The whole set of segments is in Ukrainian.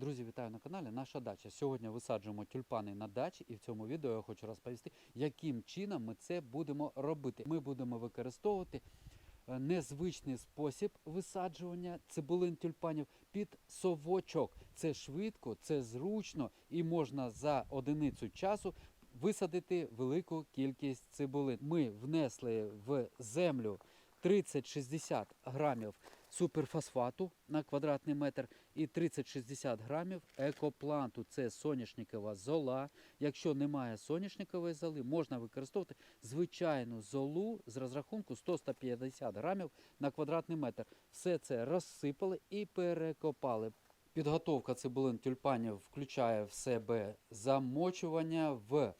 Друзі, вітаю на каналі. Наша дача. Сьогодні висаджуємо тюльпани на дачі, і в цьому відео я хочу розповісти, яким чином ми це будемо робити. Ми будемо використовувати е, незвичний спосіб висаджування цибулин тюльпанів під совочок. Це швидко, це зручно і можна за одиницю часу висадити велику кількість цибулин. Ми внесли в землю 30-60 грамів суперфосфату на квадратний метр і 30-60 грамів екопланту. Це соняшникова зола. Якщо немає соняшникової золи, можна використовувати звичайну золу з розрахунку 100-150 грамів на квадратний метр. Все це розсипали і перекопали. Підготовка цибулин тюльпанів включає в себе замочування в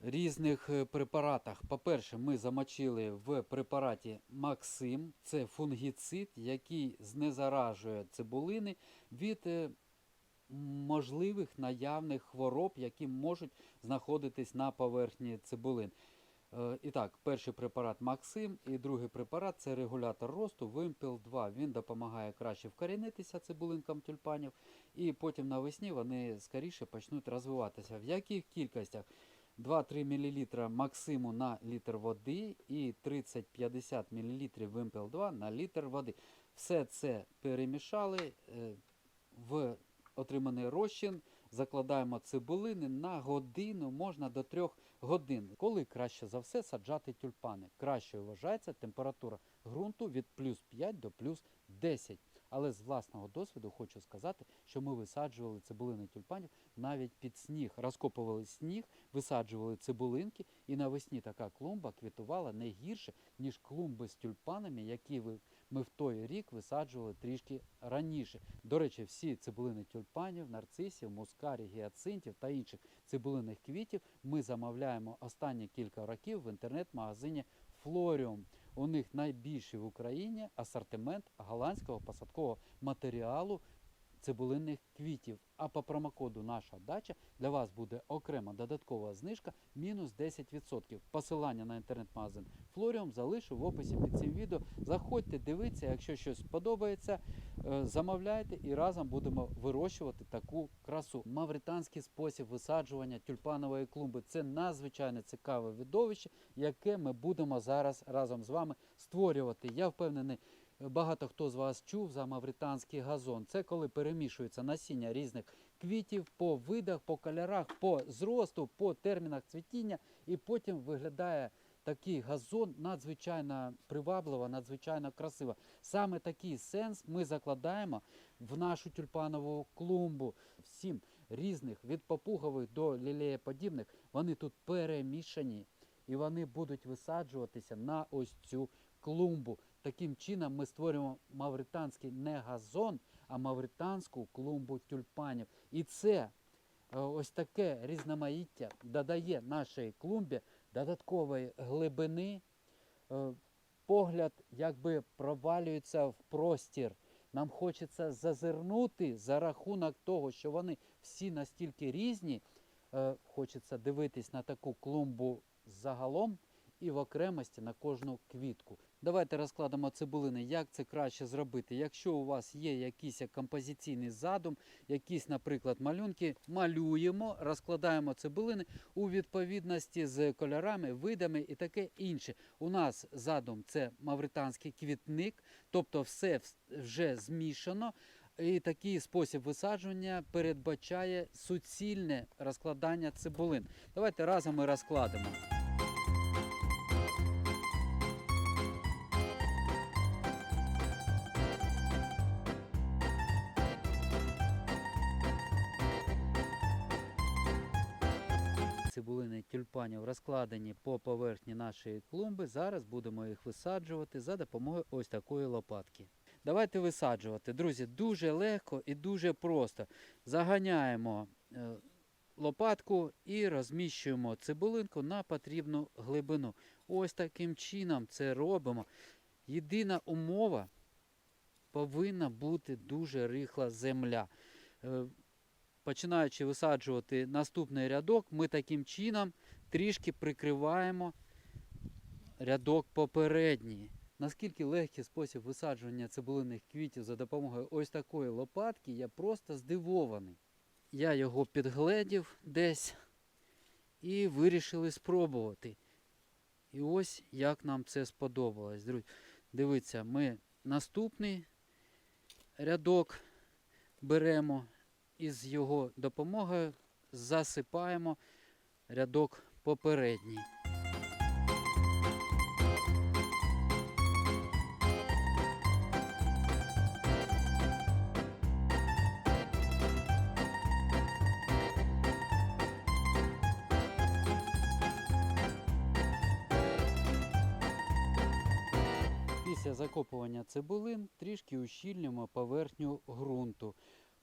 різних е, препаратах. По-перше, ми замочили в препараті Максим, це фунгіцид, який знезаражує цибулини від е, можливих наявних хвороб, які можуть знаходитись на поверхні цибулин. Е, І так, перший препарат Максим і другий препарат це регулятор росту Вимпел 2. Він допомагає краще вкорінитися цибулинкам тюльпанів, і потім навесні вони скоріше почнуть розвиватися. В яких кількостях? 2-3 мл Максиму на літр води і 30-50 мл Вимпел 2 на літр води. Все це перемішали е, в отриманий розчин, закладаємо цибулини на годину, можна до 3 годин. Коли краще за все саджати тюльпани? Краще вважається температура ґрунту від плюс 5 до плюс 10. Але з власного досвіду хочу сказати, що ми висаджували цибулини тюльпанів навіть під сніг, розкопували сніг, висаджували цибулинки, і навесні така клумба квітувала не гірше, ніж клумби з тюльпанами, які ми в той рік висаджували трішки раніше. До речі, всі цибулини тюльпанів, нарцисів, мускарів, гіацинтів та інших цибулинних квітів ми замовляємо останні кілька років в інтернет-магазині Флоріум. У них найбільший в Україні асортимент голландського посадкового матеріалу цибулинних квітів. А по промокоду Наша дача для вас буде окрема додаткова знижка мінус 10%. Посилання на інтернет-магазин Флоріум залишу в описі під цим відео. Заходьте, дивіться, якщо щось сподобається, е, замовляйте і разом будемо вирощувати таку красу. Мавританський спосіб висаджування тюльпанової клумби це надзвичайно цікаве видовище, яке ми будемо зараз разом з вами створювати. Я впевнений. Багато хто з вас чув за мавританський газон. Це коли перемішується насіння різних квітів по видах, по кольорах, по зросту, по термінах цвітіння, і потім виглядає такий газон надзвичайно привабливо, надзвичайно красиво. Саме такий сенс ми закладаємо в нашу тюльпанову клумбу. Всім різних від попугових до лілеєподібних, вони тут перемішані і вони будуть висаджуватися на ось цю клумбу. Таким чином ми створюємо мавританський не газон, а мавританську клумбу тюльпанів. І це е, ось таке різноманіття додає нашій клумбі додаткової глибини. Е, Погляд якби провалюється в простір. Нам хочеться зазирнути за рахунок того, що вони всі настільки різні. Е, Хочеться дивитись на таку клумбу загалом і в окремості на кожну квітку. Давайте розкладемо цибулини, як це краще зробити. Якщо у вас є якийсь композиційний задум, якісь, наприклад, малюнки, малюємо, розкладаємо цибулини у відповідності з кольорами, видами і таке інше. У нас задум це мавританський квітник, тобто все вже змішано. І такий спосіб висаджування передбачає суцільне розкладання цибулин. Давайте разом ми розкладемо. Цибулини тюльпанів розкладені по поверхні нашої клумби. Зараз будемо їх висаджувати за допомогою ось такої лопатки. Давайте висаджувати. Друзі, дуже легко і дуже просто. Заганяємо е, лопатку і розміщуємо цибулинку на потрібну глибину. Ось таким чином це робимо. Єдина умова повинна бути дуже рихла земля. Починаючи висаджувати наступний рядок, ми таким чином трішки прикриваємо рядок попередній. наскільки легкий спосіб висаджування цибулиних квітів за допомогою ось такої лопатки, я просто здивований. Я його підгледів десь і вирішили спробувати. І ось як нам це сподобалось. Друзі, дивіться, ми наступний рядок беремо і з його допомогою засипаємо рядок попередній. Після закопування цибулин трішки ущільнюємо поверхню ґрунту.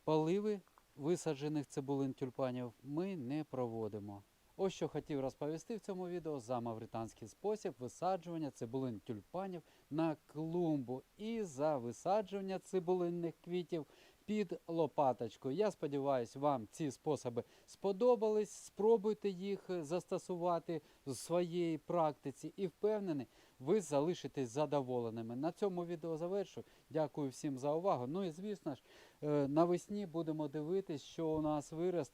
Поливи висаджених цибулин тюльпанів ми не проводимо. Ось що хотів розповісти в цьому відео за мавританський спосіб висаджування цибулин тюльпанів на клумбу і за висаджування цибулинних квітів під лопаточкою. Я сподіваюся, вам ці способи сподобались. Спробуйте їх застосувати в своїй практиці і впевнений, ви залишитесь задоволеними. На цьому відео завершу. Дякую всім за увагу. Ну і звісно ж, навесні будемо дивитись, що у нас виросте.